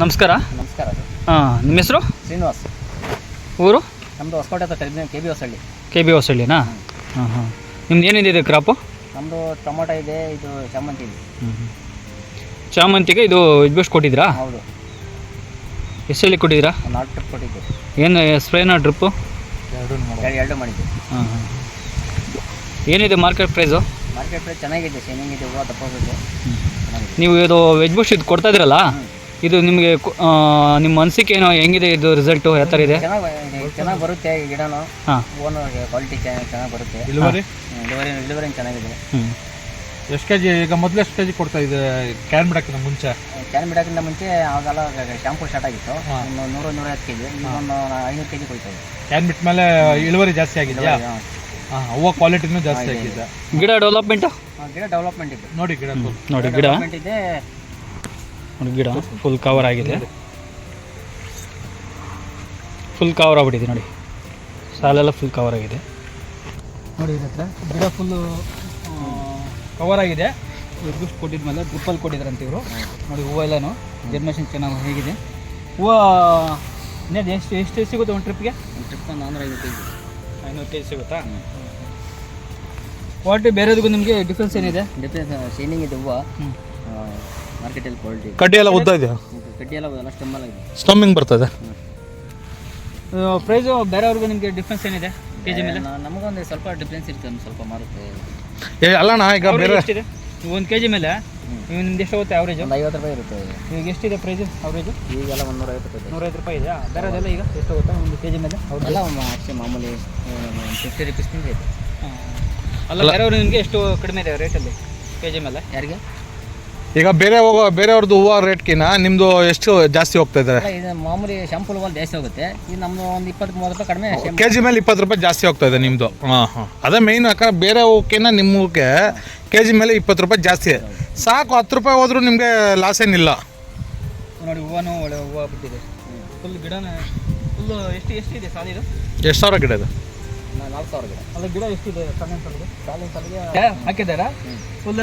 ನಮಸ್ಕಾರ. ನಮಸ್ಕಾರ ಸರ್. ಹಾಂ ನಿಮ್ಮ ಹೆಸರು? ಶ್ರೀನಿವಾಸ್. ಊರು? ನಮ್ಮದು ಹೊಸಕೋಟೆ ಹತ್ರ K B Hosalli. K B ಹೊಸಳ್ಳಿನಾ? ಹಾಂ ಹಾಂ. ನಿಮ್ದು ಏನಿದೆ ಕ್ರಾಪು? ನಮ್ಮದು ಟೊಮೊಟೊ ಇದೆ ಇದು ಚಾಮಂತಿ ಇದೆ. ಚಾಮಂತಿಗೆ ಇದು ಇದ್ಬಿಷ್ಟು ಕೊಟ್ಟಿದ್ದೀರಾ? ಹೌದು. ಎಷ್ಟು ಹೇಳಿ ಕೊಟ್ಟಿದ್ದೀರಾ? ನಾಲ್ಕು ಟ್ರಿಪ್ ಕೊಟ್ಟಿದ್ದೆ ಏನು ಸ್ಪ್ರೇನಾ ಡ್ರಿಪ್ಪು ಎರಡು ಎರಡು ಮಾಡಿದ್ದೆ ಹಾಂ ಹಾಂ ಏನಿದೆ ಮಾರ್ಕೆಟ್ ಪ್ರೈಸು ಮಾರ್ಕೆಟ್ ಪ್ರೈಸ್ ಚೆನ್ನಾಗಿದೆ ಶೈನಿಂಗ್ ಇದೆ ಹೂವು ನೀವು ಇದು ವೆಜ್ ಬುಷ್ ಇದು ಕೊಡ್ತಾ ಇದ್ದೀರಲ್ಲ ಇದು ನಿಮಗೆ ಕು- ಆ, ನಿಮ್ಮ ಅನಿಸಿಕೆ ಏನೋ ಹೆಂಗಿದೆ ಇದು ರಿಸಲ್ಟು ಯಾವ ಥರ ಇದೆ? ಚೆನ್ನಾಗಿ ಚೆನ್ನಾಗಿ ಬರುತ್ತೆ ಈ ಗಿಡನೂ. ಹಾಂ. ಓನ್ ಕ್ವಾಲಿಟಿ ಚೆನ್ನಾಗಿ ಬರುತ್ತೆ. ಇಳುವರಿ ಇಳುವರಿ ಇಳುವರಿ ಚೆನ್ನಾಗಿದೆ. ಹ್ಞೂ ಎಷ್ಟು ಕೆ ಜಿ ಈಗ ಮೊದಲು ಎಷ್ಟು ಕೆ ಜಿ ಕೊಡ್ತಾ ಇದೆ ಕ್ಯಾನ್ ಬಿಡೋಕ್ಕಿಂತ ಮುಂಚೆ? ಕ್ಯಾನ್ ಬಿಡೋಕ್ಕಿಂತ ಮುಂಚೆ ಆಗಲ್ಲ ಶಾಂಪು ಸ್ಟಾರ್ಟ್ ಆಗಿತ್ತು. ಹಾ. ಒಂದು ನೂರು ನೂರೈವತ್ತು ಕೆ ಜಿ ಒಂದು ಐನೂರು ಕೆ ಜಿ ಕೊಯ್ತದೆ ಕ್ಯಾನ್ ಬಿಟ್ಟ ಮೇಲೆ ಇಳುವರಿ ಜಾಸ್ತಿ ಆಗಿದೆಯಾ? ಹಾಂ. ಹೂವು ಕ್ವಾಲಿಟಿನೂ ಜಾಸ್ತಿ ಆಗಿದೆ ಗಿಡ ಡೆವಲಪ್ಮೆಂಟು ಗಿಡ ಡೆವಲಪ್ಮೆಂಟ್ ಇದೆ ನೋಡಿ ಗಿಡ ನೋಡಿ ಗಿಡ. ಡೆವಲಪ್ಮೆಂಟ್ ಇದೆ. ನೋಡಿ ಗಿಡ ಫುಲ್ ಕವರ್ ಆಗಿದೆ. ಫುಲ್ ಕವರ್ ಆಗ್ಬಿಟ್ಟಿದೆ ನೋಡಿ. ಸಾಲೆಲ್ಲ ಫುಲ್ ಕವರ್ ಆಗಿದೆ. ನೋಡಿ ಇದ್ರ ಗಿಡ ಫುಲ್ಲು ಕವರ್ ಆಗಿದೆ. ಗಿಫ್ಟ್ ಕೊಟ್ಟಿದ್ಮೇಲೆ ಡ್ರಿಪ್ಪಲ್ಲಿ ಕೊಟ್ಟಿದ್ರಂತೆ ಇವರು. ನೋಡಿ ಹೂವು ಎಲ್ಲನೂ ಜರ್ಮೇಷನ್ ಚೆನ್ನಾಗಿ ಹೇಗಿದೆ. ಹೂವು ಇನ್ನೇನು ಎಷ್ಟು ಎಷ್ಟು ಸಿಗುತ್ತೆ ಒಂದು ಟ್ರಿಪ್ಗೆ ಒಂದು ಟ್ರಿಪ್ ಒಂದು ಐನೂರು ಕೆಜಿ ಕೆ ಜಿ ಐನೂರು ಕೆ ಜಿ ಸಿಗುತ್ತಾ? ಕ್ವಾಲಿಟಿ ಬೇರೆದಕ್ಕೂ ನಿಮಗೆ ಡಿಫ್ರೆನ್ಸ್ ಏನಿದೆ? ಡಿಫ್ರೆನ್ಸ್ ಶೈನಿಂಗ್ ಇದೆ ಹೂವು. ಮಾರ್ಕೆಟಲ್ಲಿ ಕ್ವಾಲಿಟಿ ಕಡ್ಡಿ ಎಲ್ಲ ಉದ್ದ ಇದೆಯಾ? ಕಡ್ಡಿ ಎಲ್ಲ ಎಲ್ಲ ಸ್ಟೆಮ್ಮಲ್ಲ ಇದೆ. ಸ್ಟಮ್ಮಿಂಗ್ ಬರ್ತದೆ. ಪ್ರೈಸು ಬೇರೆಯವ್ರಿಗೂ ನಿಮಗೆ ಡಿಫ್ರೆನ್ಸ್ ಏನಿದೆ? ಕೆ ಜಿ ಮೇಲೆ? ನಮಗೊಂದು ಸ್ವಲ್ಪ ಡಿಫ್ರೆನ್ಸ್ ಇರುತ್ತೆ ಒಂದು ಸ್ವಲ್ಪ ಮಾರುತ್ತೆ ಏ ಅಲ್ಲಣ್ಣ ಈಗ ಬೇರೆ ಎಷ್ಟಿದೆ? ಒಂದು ಕೆ ಜಿ ಮೇಲೆ ನಿಮ್ದು ಎಷ್ಟು ಹೋಗುತ್ತೆ ಅವರೇಜ್ ಒಂದು ಐವತ್ತು ರೂಪಾಯಿ ಇರುತ್ತೆ. ಈಗ ಎಷ್ಟಿದೆ ಪ್ರೈಸು ಆವ್ರೇಜು ಈಗೆಲ್ಲ ಒಂದು ನೂರೈವತ್ತು ರೂಪಾಯಿ ಇದೆ. ನೂರೈವತ್ತು ರೂಪಾಯಿ ಇದೆಯಾ? ಬೇರೆದೆಲ್ಲ ಈಗ ಎಷ್ಟು ಹೋಗುತ್ತೆ ಒಂದು ಕೆ ಜಿ ಮೇಲೆ ಎಲ್ಲ ಅಷ್ಟೇ ಮಾಮೂಲಿ ಫಿಫ್ಟಿ ರುಪೀಸ್ನಿಂದ ಇದೆ. ಅಲ್ಲ ಬೇರೆಯವರು ನಿಮಗೆ ಎಷ್ಟು ಕಡಿಮೆ ಇದೆ ರೇಟಲ್ಲಿ ಕೆ ಜಿ ಮೇಲೆ? ಯಾರಿಗೆ? ಈಗ ಬೇರೆ ಹೋಗೋ ಬೇರೆಯವ್ರದ್ದು ಹೂವು ರೇಟ್ಕಿನ್ನ ನಿಮ್ಮದು ಎಷ್ಟು ಜಾಸ್ತಿ ಹೋಗ್ತಾ ಇದ್ದಾರೆ ಇದು ಮಾಮೂಲಿ ಶಾಂಪೂಲ್ ಒಂದು ಜಾಸ್ತಿ ಹೋಗುತ್ತೆ. ಇದು ನಮ್ಮದು ಒಂದು ಇಪ್ಪತ್ತು ಮೂವತ್ತು ರೂಪಾಯಿ ಕಡಿಮೆ. ಕೆ ಜಿ ಮೇಲೆ ಇಪ್ಪತ್ತು ರೂಪಾಯಿ ಜಾಸ್ತಿ ಹೋಗ್ತಾ ಇದೆ ನಿಮ್ಮದು ಹಾಂ ಹಾಂ. ಅದೇ ಮೇಯ್ನ್ ಯಾಕಂದ್ರೆ ಬೇರೆ ಹೂಕಿನ ನಿಮ್ಮ ಹೂಕ್ಕೆ ಕೆ ಜಿ ಮೇಲೆ ಇಪ್ಪತ್ತು ರೂಪಾಯಿ ಜಾಸ್ತಿ. ಸಾಕು ಹತ್ತು ರೂಪಾಯಿ ಹೋದರೂ ನಿಮಗೆ ಲಾಸ್ ಏನಿಲ್ಲ. ನೋಡಿ ಹೂವನು ಒಳ್ಳೆ ಹೂವು ಬಿಟ್ಟಿದೆ ಫುಲ್ ಗಿಡನ ಫುಲ್ಲು ಎಷ್ಟು ಎಷ್ಟಿದೆ ಸಾಲಿದು ಎಷ್ಟು ಸಾವಿರ ಗಿಡ ಇದೆ. ನಾಲ್ಕು ಸಾವಿರ ಗಿಡ. ಅದು ಗಿಡ ಎಷ್ಟಿದೆ ಸಾಲಿನ ಸಾಲಿಗೆ ಸಾಲಿನ ಸಾಲಿಗೆ ಹಾಕಿದ್ದಾರಾ? ಫುಲ್